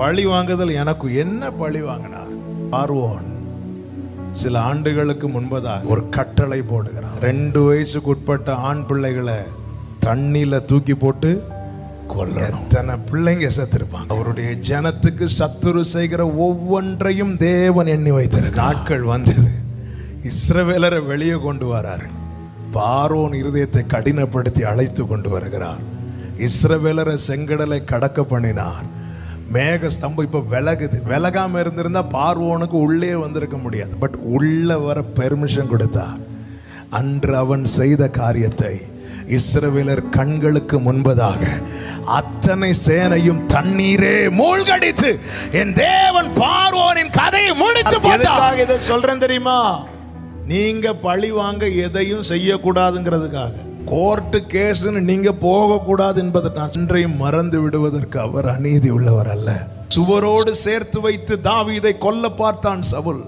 பழி வாங்குதல் எனக்கு என்ன பழி வாங்கினார்? பார்வோன் சில ஆண்டுகளுக்கு முன்பதாக ஒரு கட்டளை போடுகிறான். ரெண்டு வயசுக்கு உட்பட்ட ஆண் பிள்ளைகளை தண்ணியில தூக்கி போட்டு கொல்லணும். எத்தனை பிள்ளைங்க செத்துருப்பாங்க. அவருடைய ஜனத்துக்கு சத்துரு செய்கிற ஒவ்வொன்றையும் தேவன் எண்ணி வைத்திருக்க நாட்கள் வந்தது. இஸ்ரவேலரை வெளியே கொண்டு வராரு. பாரோன் இருதயத்தை கடினப்படுத்தி அழைத்து கொண்டு வருகிறார். இஸ்ரவேலரை செங்கடலை கடக்க பண்ணினார். மேக ஸ்தம்பம் இப்போ விலகுது. விலகாம இருந்திருந்தா பார்வோனுக்கு உள்ளே வந்திருக்க முடியாது. பட் உள்ள வர பெர்மிஷன் கொடுத்தார் அன்று அவன் செய்த காரியத்தை இஸ்ரவேலர் கண்களுக்கு முன்பதாக அத்தனை சேனையும் தண்ணீரே மூழ்கடித்து என் தேவன் பார்வோனின் கதையை முடித்து போட்டார் இதை சொல்றேன் தெரியுமா? நீங்க பழி வாங்க எதையும் செய்யக்கூடாதுங்கிறதுக்காக. கோர்ட்டு கேஸ்ன்னு நீங்க போகக்கூடாது என்பதை நான் மறந்து விடுவதற்கு அவர் அநீதி உள்ளவர் அல்ல. சுவரோடு சேர்த்து வைத்து தாவீதை கொல்ல பார்த்தான் சவுல்.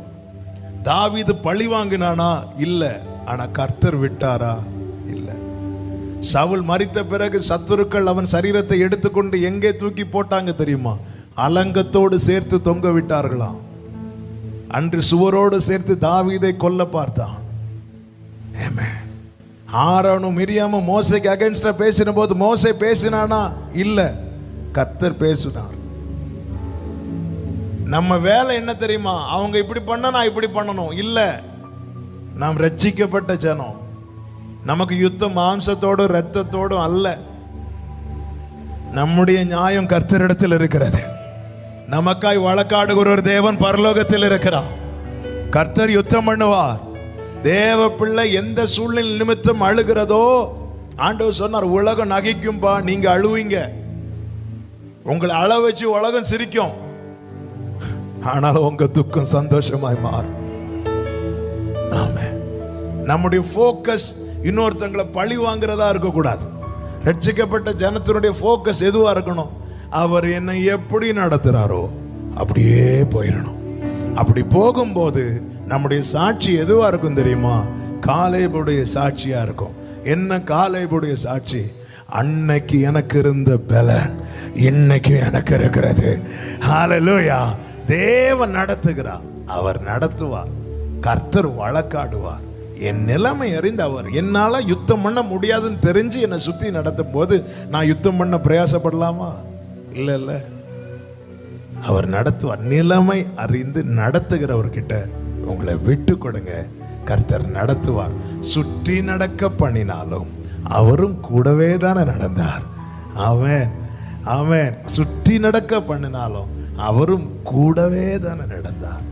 தாவீது பழி வாங்கினானா? இல்ல. ஆனா கர்த்தர் விட்டாரா? இல்ல. சவுல் மறித்த பிறகு சத்துருக்கள் அவன் சரீரத்தை எடுத்துக்கொண்டு எங்கே தூக்கி போட்டாங்க தெரியுமா? அலங்கத்தோடு சேர்த்து தொங்க விட்டார்களாம். அன்று சுவரோடு சேர்த்து தாவீதை கொல்ல பார்த்தான். ஆரோனும் மிரியாமும் மோசைக்கு அகைன்ஸ்டா பேசின போது மோசை பேசினானா? இல்ல. கத்தர் பேசினார். நம்ம வேலை என்ன தெரியுமா? அவங்க இப்படி பண்ண நான் இப்படி பண்ணணும். இல்ல. நாம் ரட்சிக்கப்பட்ட ஜனம். நமக்கு யுத்தம் மாம்சத்தோடும் ரத்தத்தோடும் அல்ல. நம்முடைய நியாயம் கர்த்தரிடத்தில் இருக்கிறது. நமக்காய் வழக்காடுகிற ஒரு தேவன் பரலோகத்தில் இருக்கிறார். கர்த்தர் யுத்தம் பண்ணுவார். தேவ பிள்ளை எந்த சூழ்நிலை நிமித்தம் அழுகிறதோ ஆண்டவர் சொன்னார் உலகம் நகைக்கும்பா நீங்க அழுவீங்க. உங்களை அழ வச்சு உலகம் சிரிக்கும். ஆனால் உங்க துக்கம் சந்தோஷமாய் மாறும். ஆமென். நம்முடைய ஃபோக்கஸ் இன்னொருத்தங்களை பழி வாங்குறதா இருக்கக்கூடாது. ரட்சிக்கப்பட்ட ஜனத்தினுடைய ஃபோக்கஸ் எதுவா இருக்கணும்? அவர் என்னை எப்படி நடத்துறாரோ அப்படியே போயிடணும். அப்படி போகும்போது நம்முடைய சாட்சி எதுவா இருக்கும் தெரியுமா? காலேபுடைய சாட்சியா இருக்கும். என்ன காலேபுடைய சாட்சி? அன்னைக்கு எனக்கு இருந்த பலன் இன்னைக்கு எனக்கு இருக்கிறது. ஹalleluya தேவன் நடத்துகிறார். அவர் நடத்துவார். கர்த்தர் வழக்காடுவார். என் நிலைமை அறிந்து அவர். என்னால யுத்தம் பண்ண முடியாதுன்னு தெரிஞ்சு என்னை சுத்தி நடத்தும் போது நான் யுத்தம் பண்ண பிரயாசப்படலாமா? இல்லை இல்ல. அவர் நடத்துவார். நிலைமை அறிந்து நடத்துகிறவர்கிட்ட உங்களை விட்டு கொடுங்க. கர்த்தர் நடத்துவார். சுற்றி நடக்க பண்ணினாலும் அவரும் கூடவே தானே நடந்தார். அவன் அவன் சுற்றி நடக்க பண்ணினாலும் அவரும் கூடவே தானே நடந்தார்.